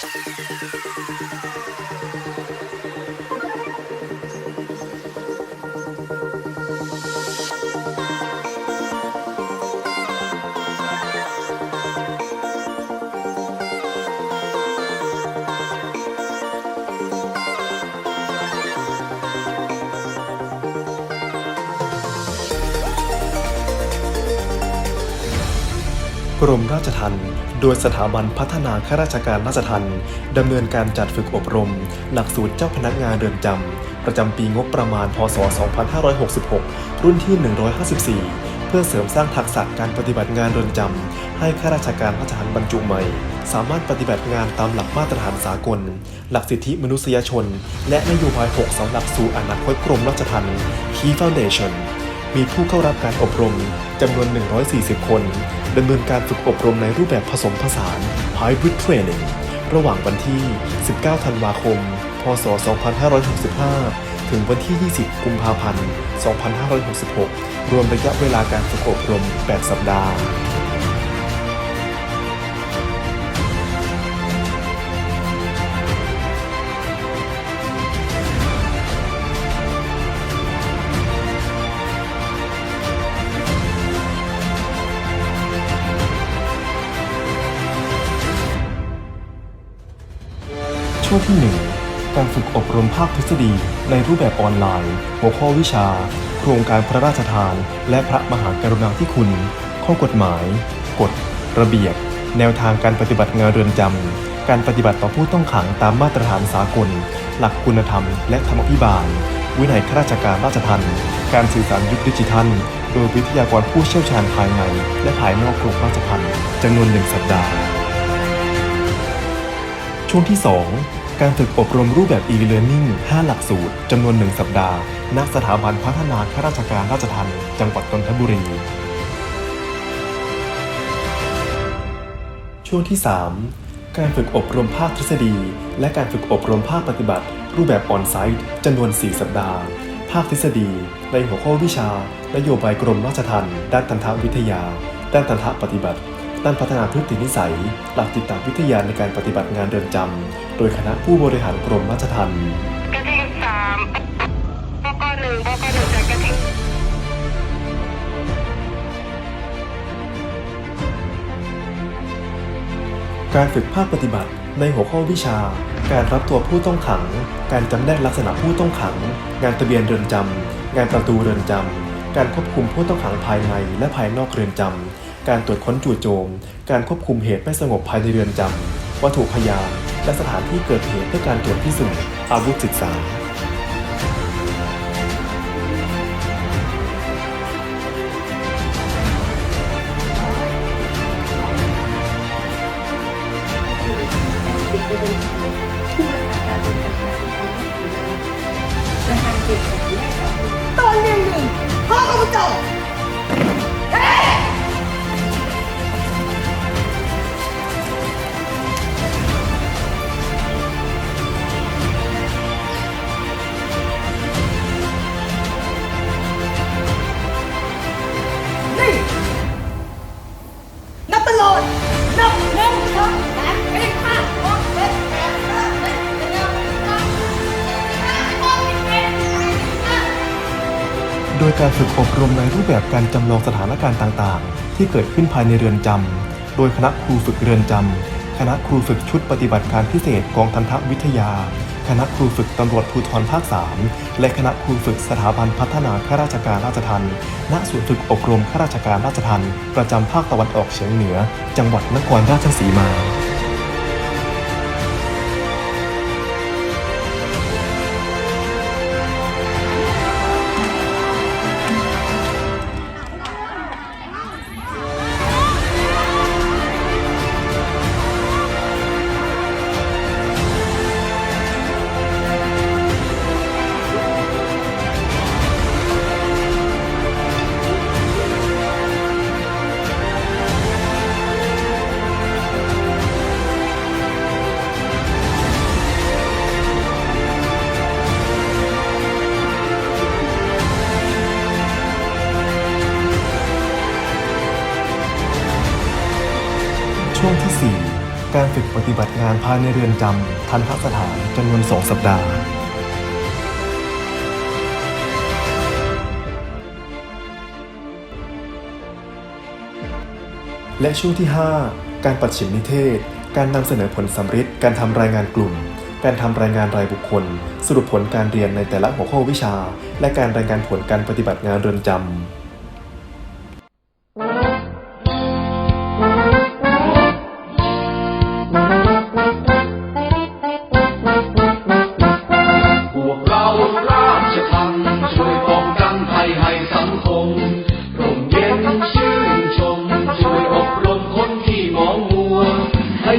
Thank you. กรมราชทัณฑ์โดยสถาบันพัฒนาข้าราชการราชทัณฑ์ดำเนินการจัดฝึกอบรม หลักสูตรเจ้าพนักงานเรือนจำ ประจำปีงบประมาณ พศ 2566 รุ่นที่ 154 เพื่อเสริมสร้างทักษะการปฏิบัติงานเรือนจำ ให้ข้าราชการราชทัณฑ์บรรจุใหม่ สามารถปฏิบัติงานตามหลักมาตรฐานสากล หลักสิทธิมนุษยชน และนโยบาย6 2หลักสู่อนาคตกรมราชทัณฑ์ Key Foundation มีผู้เข้ารับการอบรมจำนวน 140 คนดำเนินการฝึกอบรมในรูปแบบผสมผสาน Hybrid Training ระหว่างวันที่ 19 ธันวาคม พศ 2565 ถึงวันที่ 20 กุมภาพันธ์ 2566 รวมระยะเวลาการฝึกอบรม 8 สัปดาห์ วที่ 1 การฝึกอบรมภาคทฤษฎีในรูปแบบออนไลน์ หัวข้อวิชา โครงการพระราชทาน และพระมหากรุณาธิคุณ ข้อกฎหมาย กฎ ระเบียบ แนวทางการปฏิบัติงานเรือนจำ การปฏิบัติต่อผู้ต้องขังตามมาตรฐานสากล หลักคุณธรรม และธรรมพิบาล วินัยข้าราชการราชทัณฑ์การสื่อสารยุคดิจิทัล โดยวิทยากรผู้เชี่ยวชาญภายใน และภายนอกกรมราชทัณฑ์จำนวนหนึ่งสัปดาห์ช่วงที่ 2 การฝึกอบรมรูปแบบ e-learning 5 หลักสูตร จำนวน 1 สัปดาห์ ณ สถาบันพัฒนาข้าราชการราชทัณฑ์จังหวัดนนทบุรี ช่วงที่ 3 การฝึกอบรมภาคทฤษฎี และการฝึกอบรมภาคปฏิบัติ รูปแบบออนไซต์จำนวน 4 สัปดาห์ ภาคทฤษฎี ในหัวข้อวิชา นโยบายกรมราชทัณฑ์ด้านทันตวิทยา ด้านทันตปฏิบัติ ด้านพัฒนาพฤตินิสัย หลักจิตวิทยาในการปฏิบัติงานเรือนจำ โดยคณะผู้บริหารกรมราชทัณฑ์กระทิงสามบกหนึ่งบกหนึ่งจากกระทิงการฝึกภาคปฏิบัติในหัวข้อวิชา การรับตัวผู้ต้องขัง การจำแนกลักษณะผู้ต้องขัง งานทะเบียนเรือนจำ งานประตูเรือนจำ การควบคุมผู้ต้องขังภายในและภายนอกเรือนจำ การตรวจค้นจู่โจม การควบคุมเหตุไม่สงบภายในเรือนจำ วัตถุพยาน และสถานที่เกิดเหตุเพื่อการตรวจพิสูจน์ อาวุธศึกษาตอนหนึ่งหนึ่งพ่อเขาจบ การฝึกอบรมในรูปแบบการจำลองสถานการณ์ต่างๆ ที่เกิดขึ้นภายในเรือนจำ โดยคณะครูฝึกเรือนจำ คณะครูฝึกชุดปฏิบัติการพิเศษกองทันทวิทยา คณะครูฝึกตำรวจภูธรภาค 3 และคณะครูฝึกสถาบันพัฒนาข้าราชการราชทัณฑ์ณศูนย์ฝึกอบรมข้าราชการราชทัณฑ์ประจำภาคตะวันออกเฉียงเหนือ จังหวัดนครราชสีมา การฝึกปฏิบัติงานภายในเรือนจำทันทสถานจำนวนสองสัปดาห์ และช่วงที่ 5 การปัดฉิมนิเทศ การนำเสนอผลสำฤทธิ์การทำรายงานกลุ่ม การทำรายงานรายบุคคล สรุปผลการเรียนในแต่ละหัวข้อวิชา และการรายงานผลการปฏิบัติงานเรือนจำ ให้